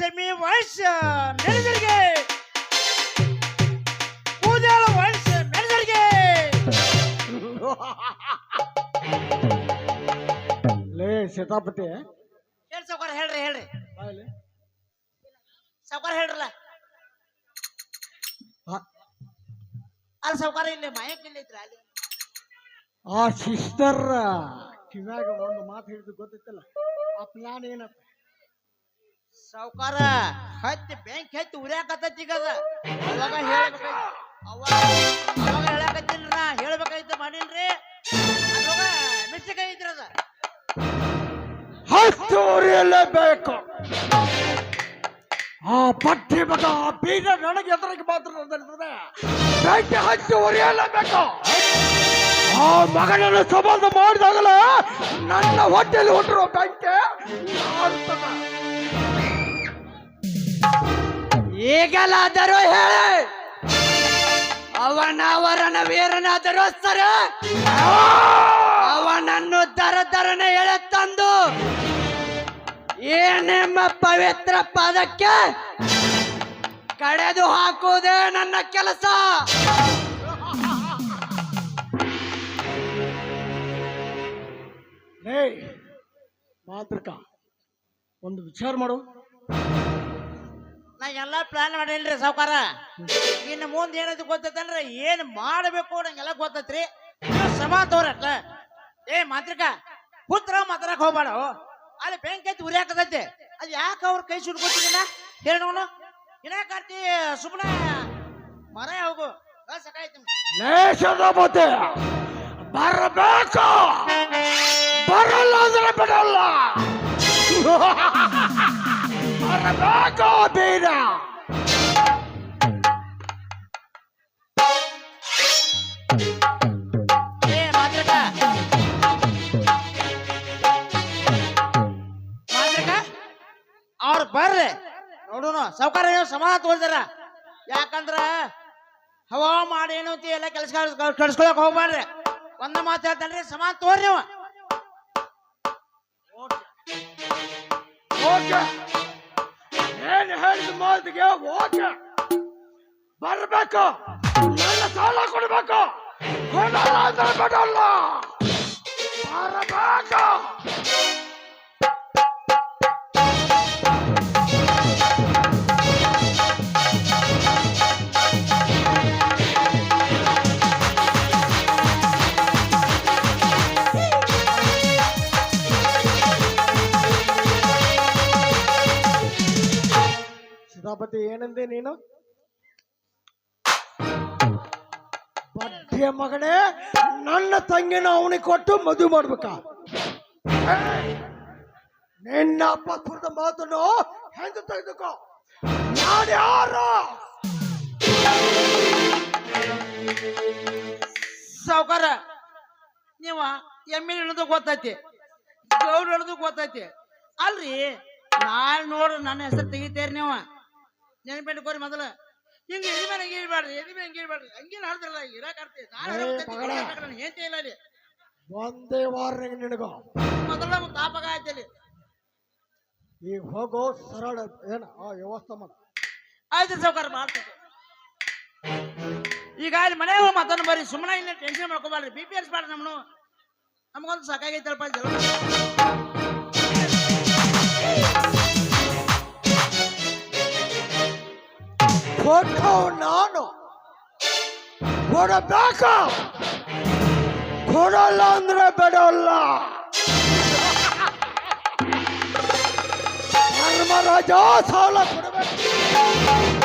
ವಂಶ ಮೆಣಸರಿಗೆ ಕೂದಲ ವಂಶ ಮೆಣಸರಿಗೆ ಲೇ ಸೀತಾಪತಿ. ಹೇಳಿ ಸಾವುಕಾರ ಹೇಳ್ರಿ ಹೇಳ್ರಿ. ಸಾವುಕಾರ ಹೇಳ್ರಲ್ಲ. ಅಲ್ಲಿ ಸಾವ್ಕಾರ ಇಲ್ಲಿ ಮಾಯಕ್ ಇಲ್ಲಿ ಅಲ್ಲಿ. ಆ ಸಿಸ್ಟರ್ ಕಿವ್ಯಾಗ ಒಂದು ಮಾತು ಹೇಳಿದ್ದು ಗೊತ್ತಿತ್ತಲ್ಲ? ಆ ಪ್ಲಾನ್ ಏನಪ್ಪ? ಸಾವ್ಕಾರ ಹತ್ತಿ ಬ್ಯಾಂಕ್ ಹತ್ತಿ ಉರಿಯಾಕತ್ತೈತಿ ಈಗ ಅದ. ಅವಾಗ ಹೇಳ್ಬೇಕಾಯ್ತು ಅವಾಗ ಅವಾಗ ಹೇಳಕತ್ತೀನಿ ನಾ. ಹೇಳ್ಬೇಕಾಯ್ತು ಮಾಡೀನ್ರಿ. ಐತ್ರಿ ಅದ. ಹತ್ತು ಉರಿಯಲೇಬೇಕು ಆ ಪಟ್ಟಿ ಮಗ, ಆ ನನಗೆ ಎದುರಿಗೆ ಮಾತ್ರ ನಡೆದಿರ್ತದೆ. ಬೆಂಕಿ ಹಚ್ಚಿ ಉರಿಯಲೇಬೇಕು ಆ ಮಗನನ್ನು ಸಂಬಂಧ ಮಾಡಿದಾಗಲೇ ನನ್ನ ಹೊಟ್ಟೆಲಿ ಹುಟ್ಟಿರೋ ಬೆಂಕಿ ಈಗಲಾದರೂ ಹೇಳಿ. ಅವನವರನ ವೀರನಾದರೂ ಸರ. ಅವನನ್ನು ದರ ದರನೆ ತಂದು ಏನೆಂಬ ಪವಿತ್ರ ಪದಕ್ಕೆ ಕಡೆದು ಹಾಕುವುದೇ ನನ್ನ ಕೆಲಸ. ಮಾತೃಕ ಒಂದು ವಿಚಾರ ಮಾಡು. ನಾ ಎಲ್ಲ ಪ್ಲಾನ್ ಮಾಡೇನ್ರಿ ಸಾವ್ಕಾರ. ಇನ್ನು ಮುಂದೆ ಏನದು ಗೊತ್ತೈತಂದ್ರೆ ಏನ್ ಮಾಡಬೇಕು ನಂಗೆಲ್ಲ ಗೊತ್ತೈತ್ರಿ. ನೀವು ತೋರಟ್ಲ ಏ ಮಾತ್ರಿಕ, ಪುತ್ರ ಮಾತಾಡಕ್ ಹೋಗ್ಬೇಡ ಅಲ್ಲಿ ಬೆಂಕಿ ಐತಿ ಉರಿಯಾಕತೈತಿ ಅದು ಯಾಕೆ ಅವ್ರ ಕೈ ಸುಡ್ಕೊತಿಲ್ಲ ಹೇಳೋನು ಇನ್ನಾಕರ್ತಿ ಸುಮ್ಮನೆ ಮರ ಹೋಗು. ಸಾಕಾಯ್ತು ಲೇಷದ ಬರಬೇಕು. ಬರಲ್ಲ ಅಂದ್ರೆ ಬಿಡಲ್ಲ. ಬೀರ ಏ ಮಾತ್ರಿಕ ಮಾತ್ರಿಕ ಅವ್ರು ಬರ್ರಿ. ನೋಡೋಣ ಸಾವುಕಾರ ಸಮಾನ ತೋರಿದಾರ ಯಾಕಂದ್ರ ಹವಾ ಮಾಡಿ ಏನು ಅಂತಿ ಎಲ್ಲ ಕೆಲಸ ಕಳ್ಸ್ಕೊಳಕ್ ಹೋಗ್ಬಾರ್ರಿ ಒಂದ ಮಾತು ಹೇಳ್ತಾನ್ರಿ ಸಮಾನ ತೋರಿ ನೀವು ಓಕೆ. ಏನ್ ಹೇಳಿದ ಮಾತಿಗೆ? ಓಕೆ. ಬರ್ಬೇಕು. ನನ್ನ ಸಾಲ ಕೊಡ್ಬೇಕು. ಕೊಡಲ್ಲ ಬರಬೇಕು. ಸೀತಾಪತಿ ಏನಂದೆ ನೀನು? ಬಡ್ಡಿಯ ಮಗನೇ, ನನ್ನ ತಂಗಿನ ಅವನಿಗೆ ಕೊಟ್ಟು ಮದುವೆ ಮಾಡ್ಬೇಕಾ? ನಿನ್ನ ನಿನ್ನ ಪತ್ರದ ಮಾತನ್ನು ಹೆಂಗ ತೆಗೆದುಕೋ? ಯಾರ? ಸಾವ್ಕಾರ, ನೀವ ಎಮ್ಮೆ ಹಿಡಿದು ಗೊತ್ತೈತಿ ಗೌಡ್ ಹಿಡಿದು ಗೊತ್ತೈತಿ. ಅಲ್ರಿ, ನಾಳೆ ನೋಡ್ರಿ ನನ್ನ ಹೆಸರು ತೆಗಿತೇರಿ ನೀವು. ನೆನಪಿಟ್ಕೋರಿ ಮೊದಲ. ಹಿಂಗ ಎದಿ ಮೇಲೆ ಹಂಗೆ ಇಡ್ಬೇಡ್ರಿ ಎದಿ ಮೇಲೆ ಹಂಗೆ ಇಡ್ಬೇಡ್ರಿ ಹಂಗೇನ್ ಇರಾಕ್ ಆಡ್ತಿ. ನಾನು ಇಲ್ಲ ಅಲ್ಲಿ. ಒಂದೇ ವಾರ ನಿನಗೋ. ಮೊದಲ ನಮ್ಗೆ ತಾಪಕ ಆಯ್ತಲ್ಲಿ ಈಗ ಹೋಗೋ ಸರಳ ಏನ ಆ ವ್ಯವಸ್ಥೆ ಮಾಡ. ಆಯ್ತು ಸೌಕರ್ಯ ಮಾಡ್ತೇವೆ ಈಗ ಅಲ್ಲಿ ಮನೆ ಮತ್ತೊಂದು ಬರೀ ಸುಮ್ಮನೆ ಇಲ್ಲ ಟೆನ್ಷನ್ ಮಾಡ್ಕೋಬಾರ್ರಿ ಬಿ ಪಿ ಹರಿಸ್ಬಾರ್ರಿ ನಮ್ಮನು ನಮಗೊಂದು ಸಾಕಾಗೈತಲ್ಪ ಜಲ ಫೋಟೋ ನಾನು ಕೊಡಬೇಕು ಕೊಡಲ್ಲ ಅಂದ್ರೆ ಬಿಡಲ್ಲ. ಧರ್ಮರಾಜ ಸಾಲ ಕೊಡಬೇಕು.